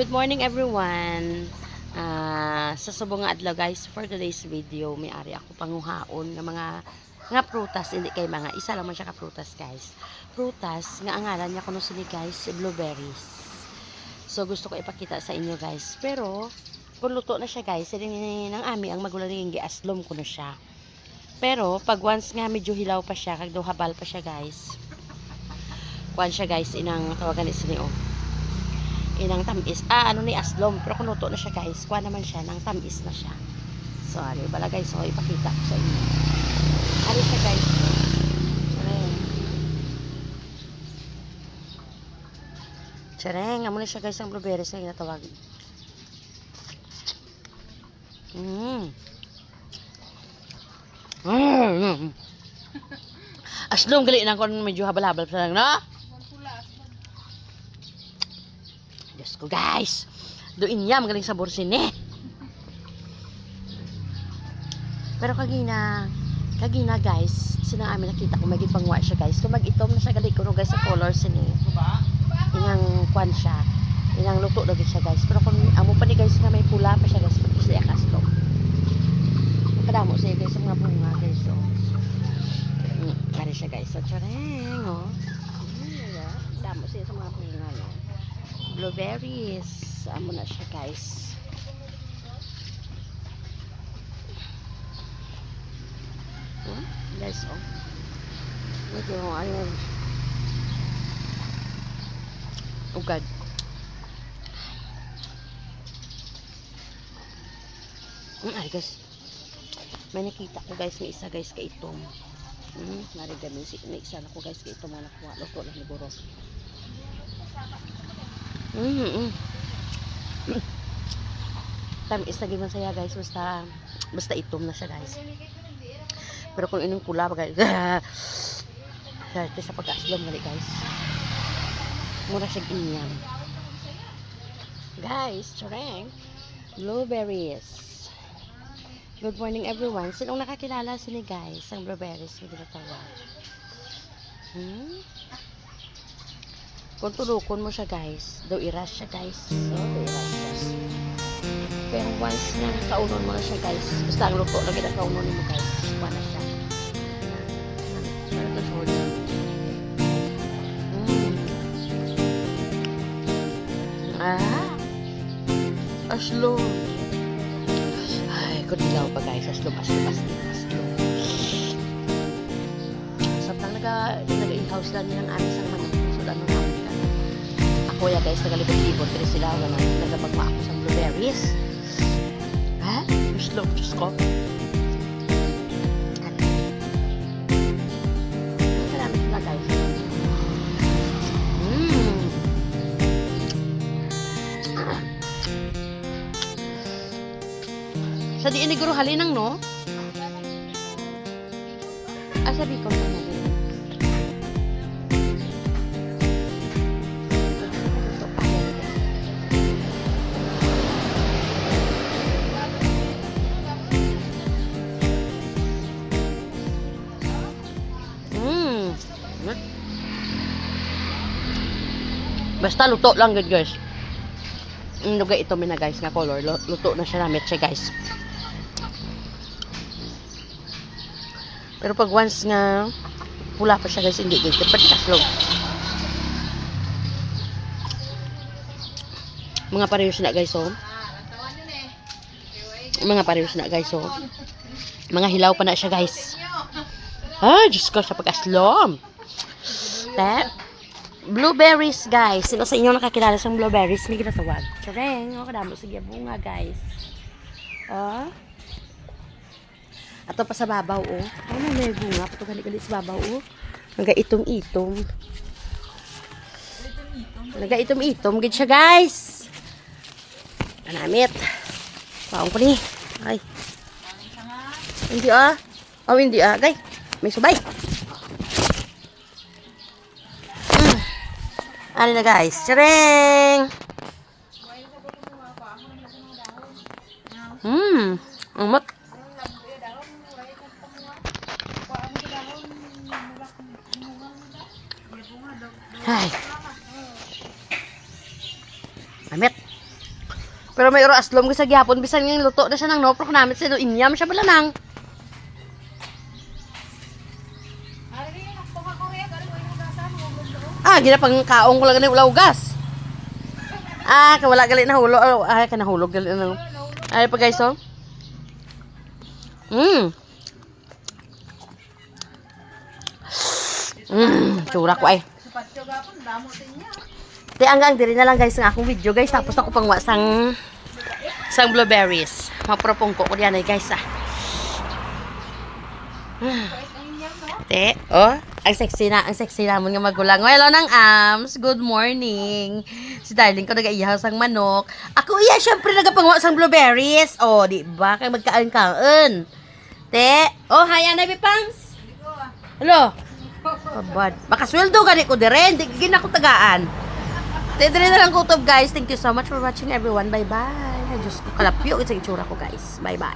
Good morning everyone. Ah, sa subong adlaw guys for today's video may ari ako panguhaon nga mga nga prutas hindi kay mga isa lang man siya ka prutas guys. Prutas nga ang ngalan niya kuno sini guys blueberries. So gusto ko ipakita sa inyo guys. Pero kung luto na siya guys, hindi nang ami ang magulang nga giaslom kuno siya. Pero pag once nga medyo hilaw pa siya, kag habal pa siya guys. Kuan siya guys inang tawagan ni sini oh inang tamis. Ah, ano ni aslom. Pero kunuto na siya guys. Kuha naman siya. Nang tamis na siya. So, ano bala guys. So, ipakita ko sa inyo. Ano siya guys. Chareng. Chareng. Amo na siya guys ang blueberries na ginatawag. Mmm. Mm. Aslom gali na kon medyo habal-habal pa lang, no? Diyos ko guys. Doin niya, magaling sa bursin eh. Pero kagina, kagina guys, sinang amin nakita ko maging pangwa siya guys. Kung mag-itom na siya gali ko no, guys sa colors ni. Inang kwan siya. Inang luto lagi siya guys. Pero kung amo pa ni guys nga may pula pa siya guys, pati siya kasto. Kadamo siya guys sa mga bunga guys. So. Mm, kari siya guys. Sa chareng, oh. Damo siya sa mga bunga no blueberries. Amo na siya, guys. Hmm? Guys, oh. Medyo, ayun. Ugad. Hmm, ay, guys. May nakita ko, guys, may isa, guys, kay itong. Hmm, narigamin may isa na ko, guys, kay itong mga nakuha. Luto lang ni Buro. Mm -hmm. Tamis lagi man saya guys basta basta itom na siya guys. Pero kung inong kula guys. Sa sa pag-aslom gali guys. Mura siya inyam. Guys, chareng. Blueberries. Good morning everyone. Sinong nakakilala sini guys? Ang blueberries mo ginatawag. Hmm? Kung tulukon mo siya guys, daw i-rush siya guys. So, daw i-rush siya. Pero once na kaunon mo na siya guys, basta ang luto lagi na kaunon mo guys, kuha na siya. Ano? Mm. Ah! Aslo! Ay, kung dilaw pa guys, aslo, aslo, aslo, aslo. Samtang naga, naga-in-house lang nilang amis ang manok. So, ano na ka. Ako ya guys, nagalibot-libot. Pero sila, wala. Nagapagma ako sa blueberries. Ha? Diyos ko. Sila guys. Mmm. Sa di ini guru halinang no? Ah, sabi ko pa Basta luto lang good guys. Ang lugay ito mina guys nga color. Lu- Luto na siya namit siya guys. Pero pag once nga pula pa siya guys, hindi good. Kapag kaslog. Mga parehas na guys oh. Mga parehas na guys oh. Mga hilaw pa na siya guys. Ah, Diyos ko, sa pag-aslom. Te, blueberries, guys. Sino sa inyo nakakilala sa blueberries? May ginatawag. Tsareng, oh, kadamo sige bunga, guys. Oh. Ato pa sa babaw, oh. Ano may bunga? Pato gali-gali sa babaw, oh. Naga-itom-itom. Naga-itom-itom. Gid siya, guys. Anamit. Paong ko. Ay. Hindi, ah. Oh, hindi, ah. Gay. May subay. Ano na guys? Tsareng! Hmm. Umot. Ay. Amit. Pero may oro aslom ko sa gihapon bisan nga luto na siya ng noprok namin sa inyam siya bala nang. Ah, gina pang kaong ko lang wala ugas. Ah, kawala gali na hulo. Oh, Ay, ka nahulog gali na. Ay pa guys, oh. Mm. Mm, tsura ko ay. Di hanggang diri na lang guys ang akong video guys tapos ako pang sang sang blueberries. Mapropong ko ko diyan guys ah. Te, oh, ang sexy na, ang sexy namon nga magulang. Hello nang Ams, good morning. Si darling ko nagaiyaw sang manok. Ako iya syempre nagapangwa sang blueberries. Oh, di ba? Kay magkaan-kaan. Te, oh, hi Ana Bipangs. Hello. Abad. Makasweldo gani ko dire, hindi gina ko tagaan. Te, dire na lang kutob guys. Thank you so much for watching everyone. Bye-bye. Diyos ko, kalapyo. Ito yung itsura ko guys. Bye-bye.